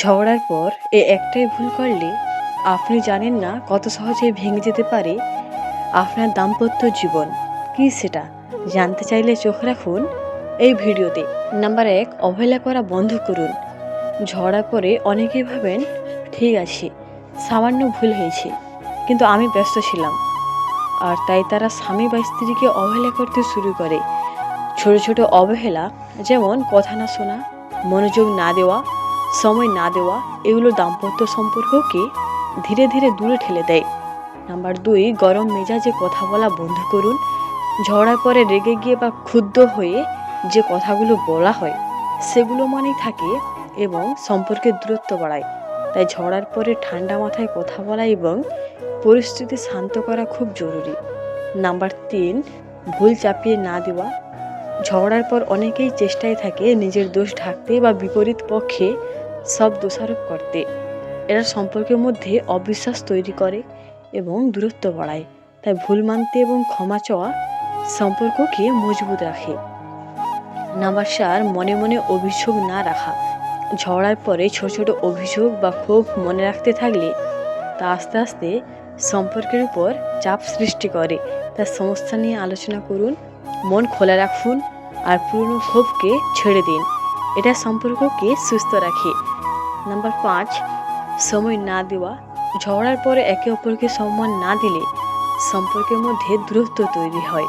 ঝগড়ার পর এ একটাই ভুল করলে আপনি জানেন না কত সহজে ভেঙে যেতে পারে আপনার দাম্পত্য জীবন। কি সেটা? জানতে চাইলে চোখ রাখুন এই ভিডিওতে। নাম্বার এক, অবহেলা করা বন্ধ করুন। ঝগড়ার পরে অনেকেই ভাবেন, ঠিক আছে, সামান্য ভুল হয়েছে, কিন্তু আমি ব্যস্ত ছিলাম। আর তাই তারা স্বামী বা স্ত্রীকে অবহেলা করতে শুরু করে। ছোট ছোট অবহেলা, যেমন কথা না শোনা, মনোযোগ না দেওয়া সময় না দেওয়া এগুলো দাম্পত্য সম্পর্ককে ধীরে ধীরে দূরে ঠেলে দেয়। নাম্বার দুই, গরম মেজাজে কথা বলা বন্ধ করুন। ঝড়ার পরে রেগে গিয়ে বা ক্ষুব্ধ হয়ে যে কথাগুলো বলা হয়, সেগুলো মানেই থাকে এবং সম্পর্কের দূরত্ব বাড়ায়। তাই ঝড়ার পরে ঠান্ডা মাথায় কথা বলা এবং পরিস্থিতি শান্ত করা খুব জরুরি। নাম্বার তিন, ভুল চাপিয়ে না দেওয়া। ঝগড়ার পর অনেকেই চেষ্টায় থাকে নিজের দোষ ঢাকতে বা বিপরীত পক্ষে সব দোষারোপ করতে। এরা সম্পর্কের মধ্যে অবিশ্বাস তৈরি করে এবং দূরত্ব বাড়ায়। তাই ভুল মানতে এবং ক্ষমা চাওয়া সম্পর্ককে মজবুত রাখে। নাম্বার চার মনে মনে অভিযোগ না রাখা ঝড়ার পরে ছোট ছোট অভিযোগ বা ক্ষোভ মনে রাখতে থাকলে তা আস্তে আস্তে সম্পর্কের উপর চাপ সৃষ্টি করে। তার সমস্যা নিয়ে আলোচনা করুন, মন খোলা রাখুন আর পুরনো ক্ষোভকে ছেড়ে দিন। এটা সম্পর্ককে সুস্থ রাখে। নাম্বার পাঁচ, সময় না দেওয়া। ঝগড়ার পরে একে অপরকে সম্মান না দিলে সম্পর্কের মধ্যে দূরত্ব তৈরি হয়।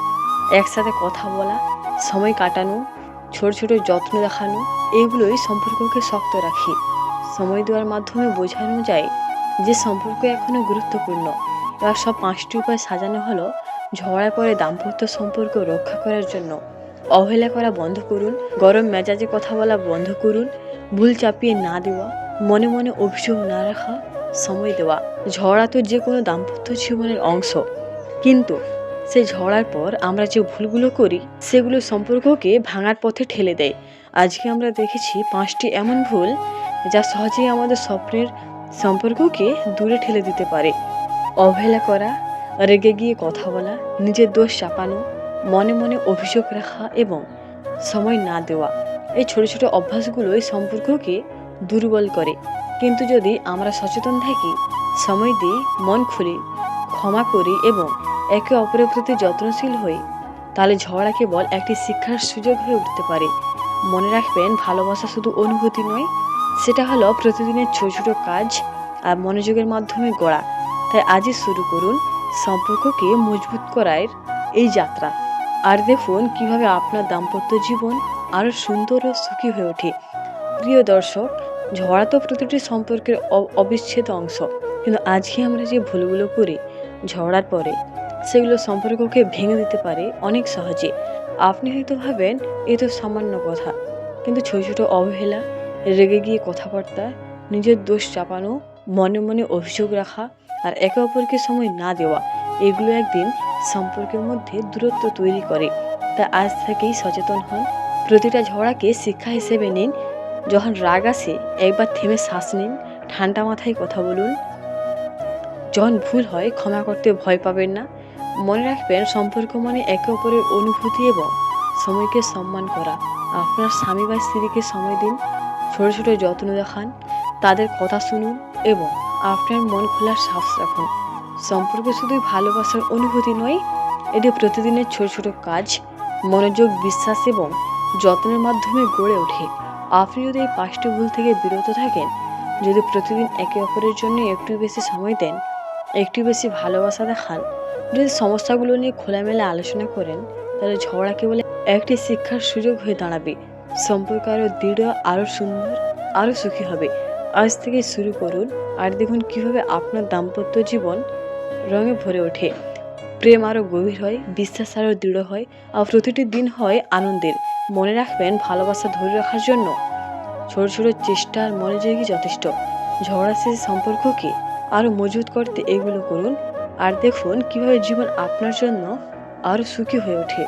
একসাথে কথা বলা, সময় কাটানো, ছোট ছোট যত্ন দেখানো, এগুলোই সম্পর্ককে শক্ত রাখে। সময় দেওয়ার মাধ্যমে বোঝানো যায় যে সম্পর্ক এখনও গুরুত্বপূর্ণ। এবার সব পাঁচটি উপায় সাজানো হলো ঝগড়ার পরে দাম্পত্য সম্পর্ক রক্ষা করার জন্য। অবহেলা করা বন্ধ করুন, গরম মেজাজে কথা বলা বন্ধ করুন, ভুল চাপিয়ে না দেওয়া মনে মনে অভিযোগ না রাখা সময় দেওয়া। ঝড়া তো যে কোনো দাম্পত্য জীবনের অংশ। কিন্তু সেই ঝড়ার পর আমরা যে ভুলগুলো করি, সেগুলো সম্পর্ককে ভাঙার পথে ঠেলে দেয়। আজকে আমরা দেখেছি পাঁচটি এমন ভুল যা সহজেই আমাদের স্বপ্নের সম্পর্ককে দূরে ঠেলে দিতে পারে। অবহেলা করা, রেগে গিয়ে কথা বলা, নিজের দোষ চাপানো, মনে মনে অভিযোগ রাখা এবং সময় না দেওয়া। এই ছোট ছোট অভ্যাসগুলোই সম্পর্ককে দুর্বল করে। কিন্তু যদি আমরা সচেতন থাকি, সময় দিই মন খুলি, ক্ষমা করি এবং একে অপরের প্রতি যত্নশীল হই, তাহলে ঝগড়া কেবল একটি শিক্ষার সুযোগ হয়ে উঠতে পারে। মনে রাখবেন, ভালোবাসা শুধু অনুভূতি নয়, সেটা হলো প্রতিদিনের ছোট ছোট কাজ আর মনোযোগের মাধ্যমে গড়া। তাই আজই শুরু করুন সম্পর্ককে মজবুত করার এই যাত্রা। আর দেখুন কীভাবে আপনার দাম্পত্য জীবন আরও সুন্দর ও সুখী হয়ে ওঠে। প্রিয় দর্শক ঝগড়া তো প্রতিটি সম্পর্কের অ- অবিচ্ছেদ্য অংশ। কিন্তু আজকে আমরা যে ভুলগুলো করি ঝগড়ার পরে, সেগুলো সম্পর্ককে ভেঙে দিতে পারে অনেক সহজে। আপনি হয়তো ভাবেন, এ তো সামান্য কথা। কিন্তু ছোট ছোট অবহেলা, রেগে গিয়ে কথাবার্তা, নিজের দোষ চাপানো, মনে মনে অভিযোগ রাখা আর একে অপরকে সময় না দেওয়া, এগুলো একদিন সম্পর্কের মধ্যে দূরত্ব তৈরি করে। তা আজ থেকেই সচেতন হন। প্রতিটা ঝগড়াকে শিক্ষা হিসেবে নিন যখন রাগ আসে একবার থেমে শ্বাস নিন, ঠান্ডা মাথায় কথা বলুন। যখন ভুল হয়, ক্ষমা করতে ভয় পাবেন না। মনে রাখবেন, সম্পর্ক মানে একে অপরের অনুভূতি এবং সময়কে সম্মান করা। আপনার স্বামী বা স্ত্রীকে সময় দিন, ছোটো ছোটো যত্ন দেখান, তাদের কথা শুনুন এবং আপনার মন খোলার সাহস রাখুন। সম্পর্ক শুধুই ভালোবাসার অনুভূতি নয়, এটি প্রতিদিনের ছোট ছোট কাজ, মনোযোগ, বিশ্বাস এবং যত্নের মাধ্যমে গড়ে ওঠে। আপনি যদি এই পাঁচটি ভুল থেকে বিরত থাকেন, যদি প্রতিদিন একে অপরের জন্য একটু বেশি সময় দেন, একটু বেশি ভালোবাসা দেখান, যদি সমস্যাগুলো নিয়ে খোলামেলা আলোচনা করেন, তাহলে ঝগড়া কেবল একটি শিক্ষার সুযোগ হয়ে দাঁড়াবে। সম্পর্ক আরও দৃঢ়, আরও সুন্দর, আরও সুখী হবে। আজ থেকে শুরু করুন আর দেখুন কীভাবে আপনার দাম্পত্য জীবন রঙে ভরে ওঠে। প্রেম আরও গভীর হয়, বিশ্বাস আরও দৃঢ় হয় আর প্রতিটি দিন হয় আনন্দের। মনে রাখবেন ভালোবাসা ধরে রাখার জন্য ছোট ছোট চেষ্টা আর মনোযোগই যথেষ্ট। ঝগড়া শেষ সম্পর্ককে আরও মজবুত করতে এগুলো করুন। আর দেখুন কীভাবে জীবন আপনার জন্য আরও সুখী হয়ে ওঠে।